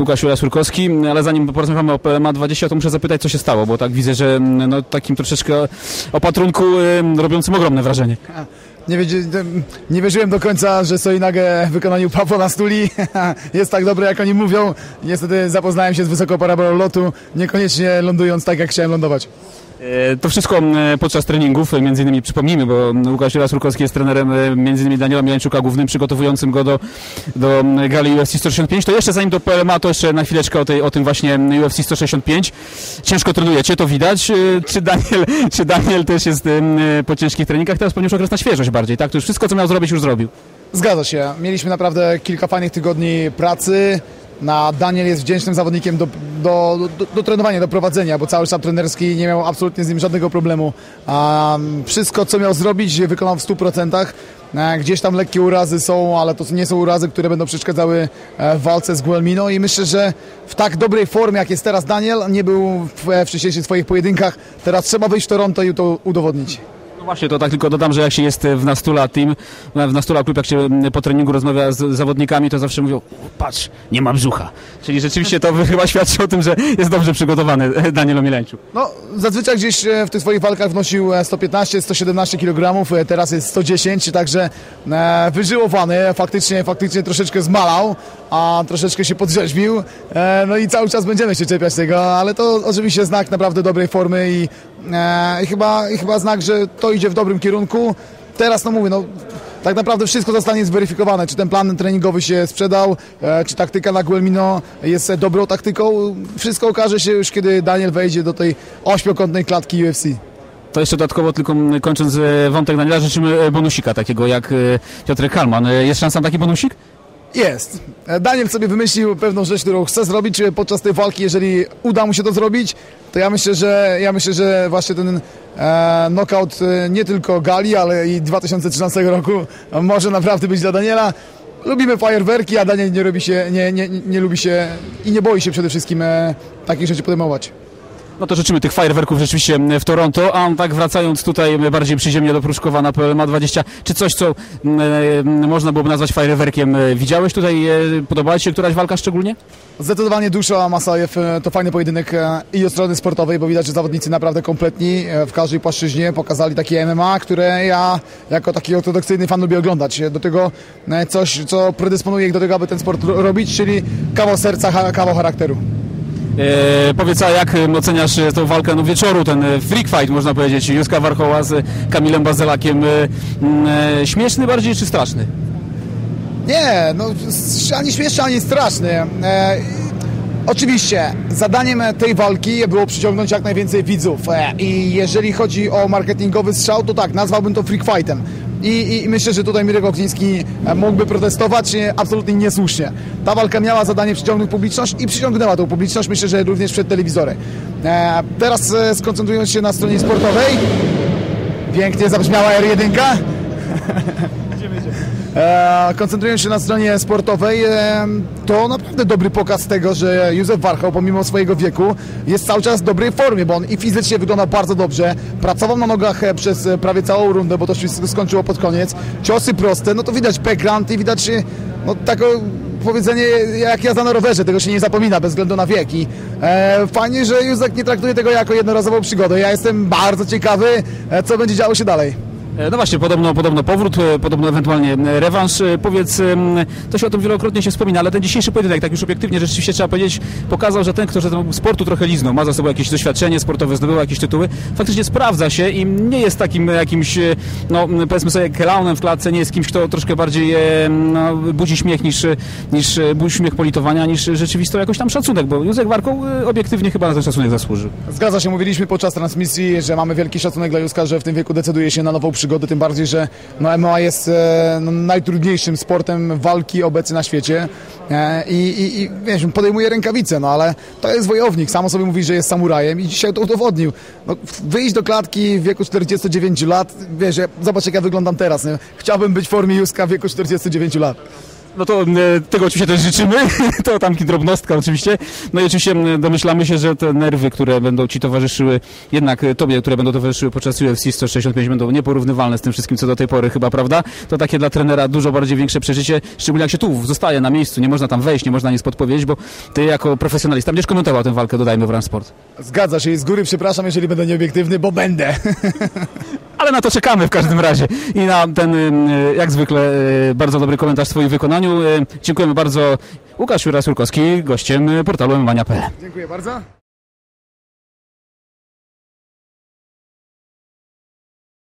Łukasz Jura Surkowski, ale zanim porozmawiamy o PMA 20, to muszę zapytać, co się stało, bo tak widzę, że no, takim troszeczkę opatrunku y, robiącym ogromne wrażenie. Nie, nie wierzyłem do końca, że Soinage w wykonaniu Pawła na stuli jest tak dobre, jak oni mówią. Niestety zapoznałem się z wysoką parabolą lotu, niekoniecznie lądując tak, jak chciałem lądować. E, To wszystko podczas treningów, e, między innymi przypomnijmy, bo Łukasz Jura Surkowski jest trenerem e, między innymi Daniela Milańczuka, głównym przygotowującym go do, do gali UFC 165. To jeszcze zanim do PLMA, to jeszcze na chwileczkę o, tej, o tym właśnie UFC 165. Ciężko trenujecie, to widać. Czy Daniel, czy Daniel też jest po ciężkich treningach? Teraz już okres na świeżość bardziej, tak? To już wszystko, co miał zrobić, już zrobił. Zgadza się. Mieliśmy naprawdę kilka fajnych tygodni pracy. Na Daniel jest wdzięcznym zawodnikiem do, do, do, do trenowania, do prowadzenia, bo cały sztab trenerski nie miał absolutnie z nim żadnego problemu. Wszystko, co miał zrobić, wykonał w 100%. E, Gdzieś tam lekkie urazy są, ale to nie są urazy, które będą przeszkadzały e, w walce z Guelmino i myślę, że w tak dobrej formie, jak jest teraz Daniel, nie był w e, wcześniejszych swoich pojedynkach. Teraz trzeba wyjść w Toronto i to udowodnić. No właśnie, to tak tylko dodam, że jak się jest w Nastula Team, w Nastula Klub, jak się po treningu rozmawia z zawodnikami, to zawsze mówią, patrz, nie ma brzucha. Czyli rzeczywiście to chyba świadczy o tym, że jest dobrze przygotowany Daniel Omielańczuk. No, zazwyczaj gdzieś e, w tych swoich walkach wnosił e, 115-117 kg, e, teraz jest 110, także e, wyżyłowany, faktycznie, faktycznie troszeczkę zmalał, a troszeczkę się podrzeźbił, e, no i cały czas będziemy się czepiać tego, ale to oczywiście znak naprawdę dobrej formy i, e, i, chyba, i chyba znak, że to idzie w dobrym kierunku. Teraz, no mówię, no tak naprawdę wszystko zostanie zweryfikowane, czy ten plan treningowy się sprzedał, e, czy taktyka na Guelmino jest e, dobrą taktyką. Wszystko okaże się już, kiedy Daniel wejdzie do tej ośmiokątnej klatki UFC. To jeszcze dodatkowo, tylko kończąc e, wątek Daniela, życzymy bonusika takiego jak Piotrek Kalman. Jest szansa na taki bonusik? Jest. E, Daniel sobie wymyślił pewną rzecz, którą chce zrobić e, podczas tej walki. Jeżeli uda mu się to zrobić, to ja myślę, że, ja myślę, że właśnie ten e, knockout e, nie tylko Gali, ale i 2013 roku może naprawdę być dla Daniela. Lubimy fajerwerki, a Daniel nie, robi się, nie, nie, nie lubi się i nie boi się przede wszystkim e, takich rzeczy podejmować. No to życzymy tych fajerwerków rzeczywiście m, w Toronto, a tak wracając tutaj m, bardziej przyziemnie do Pruszkowa na PLMA 20, czy coś, co m, m, można byłoby nazwać fajerwerkiem, widziałeś tutaj? e, Podobała Ci się któraś walka szczególnie? Zdecydowanie Dusza Masajew e, to fajny pojedynek e, i od strony sportowej, bo widać, że zawodnicy naprawdę kompletni w każdej płaszczyźnie pokazali takie MMA, które ja jako taki ortodoksyjny fan lubię oglądać. Do tego coś, co predysponuje ich do tego, aby ten sport ro- robić, czyli kawał serca, kawał charakteru. E, powiedz, a jak oceniasz e, tą walkę no, wieczoru, ten e, freak fight, można powiedzieć, Józka Warchoła z Kamilem Bazelakiem. E, e, śmieszny bardziej czy straszny? Nie, no ani śmieszny, ani straszny. E, oczywiście zadaniem tej walki było przyciągnąć jak najwięcej widzów i jeżeli chodzi o marketingowy strzał, to tak, nazwałbym to freak fightem. I, I myślę, że tutaj Mirek Okniński e, mógłby protestować e, absolutnie niesłusznie. Ta walka miała zadanie przyciągnąć publiczność i przyciągnęła tą publiczność, myślę, że również przed telewizory. E, teraz e, skoncentrując się na stronie sportowej, pięknie zabrzmiała R1. E, koncentrując się na stronie sportowej, e, to naprawdę dobry pokaz tego, że Józef Warchał pomimo swojego wieku jest cały czas w dobrej formie, bo on i fizycznie wygląda bardzo dobrze, pracował na nogach e, przez e, prawie całą rundę, bo to się skończyło pod koniec, ciosy proste, no to widać background i widać e, no, taką powiedzenie jak jazda na rowerze, tego się nie zapomina bez względu na wiek i e, fajnie, że Józek nie traktuje tego jako jednorazową przygodę. Ja jestem bardzo ciekawy, e, co będzie działo się dalej. E, No właśnie, podobno, podobno powrót, e, podobno ewentualnie e, rewanż. Powiedz, to się o tym wielokrotnie się wspomina, ale ten dzisiejszy pojedynek, tak już obiektywnie, rzeczywiście trzeba powiedzieć, pokazał, że ten, kto że sportu trochę liznął, ma za sobą jakieś doświadczenie sportowe, zdobył jakieś tytuły, faktycznie sprawdza się i nie jest takim jakimś, no powiedzmy sobie, klaunem w klatce, nie jest kimś, kto troszkę bardziej no, budzi śmiech niż, niż budzi śmiech politowania, niż rzeczywistą jakoś tam szacunek, bo Józek Warkoł obiektywnie chyba na ten szacunek zasłużył. Zgadza się, mówiliśmy podczas transmisji, że mamy wielki szacunek dla Józka, że w tym wieku decyduje się na nową przygodę, tym bardziej, że no, MMA jest e, no, najtrudniejszym sportem walki obecnie na świecie e, i, i, i wiesz, podejmuje rękawice, no ale to jest wojownik, samo sobie mówi, że jest samurajem i dzisiaj to udowodnił. No, wyjść do klatki w wieku 49 lat, wiesz, ja, zobacz jak ja wyglądam teraz, nie? chciałbym być w formie Józka w wieku 49 lat. No to e, tego oczywiście też życzymy, to tam drobnostka oczywiście. No i oczywiście m, domyślamy się, że te nerwy, które będą Ci towarzyszyły, jednak e, Tobie, które będą towarzyszyły podczas UFC 165 będą nieporównywalne z tym wszystkim, co do tej pory chyba, prawda? To takie dla trenera dużo bardziej większe przeżycie, szczególnie jak się tu zostaje na miejscu, nie można tam wejść, nie można nic podpowiedzieć, bo Ty jako profesjonalista będziesz komentował tę walkę, dodajmy w Run Sport. Zgadza się i z góry przepraszam, jeżeli będę nieobiektywny, bo będę. Ale na to czekamy w każdym razie i na ten, y, jak zwykle, y, bardzo dobry komentarz w Twoim wykonaniu. Y, Dziękujemy bardzo. Łukasz Juras-Jurkowski, gościem portalu mwania.pl. Dziękuję bardzo.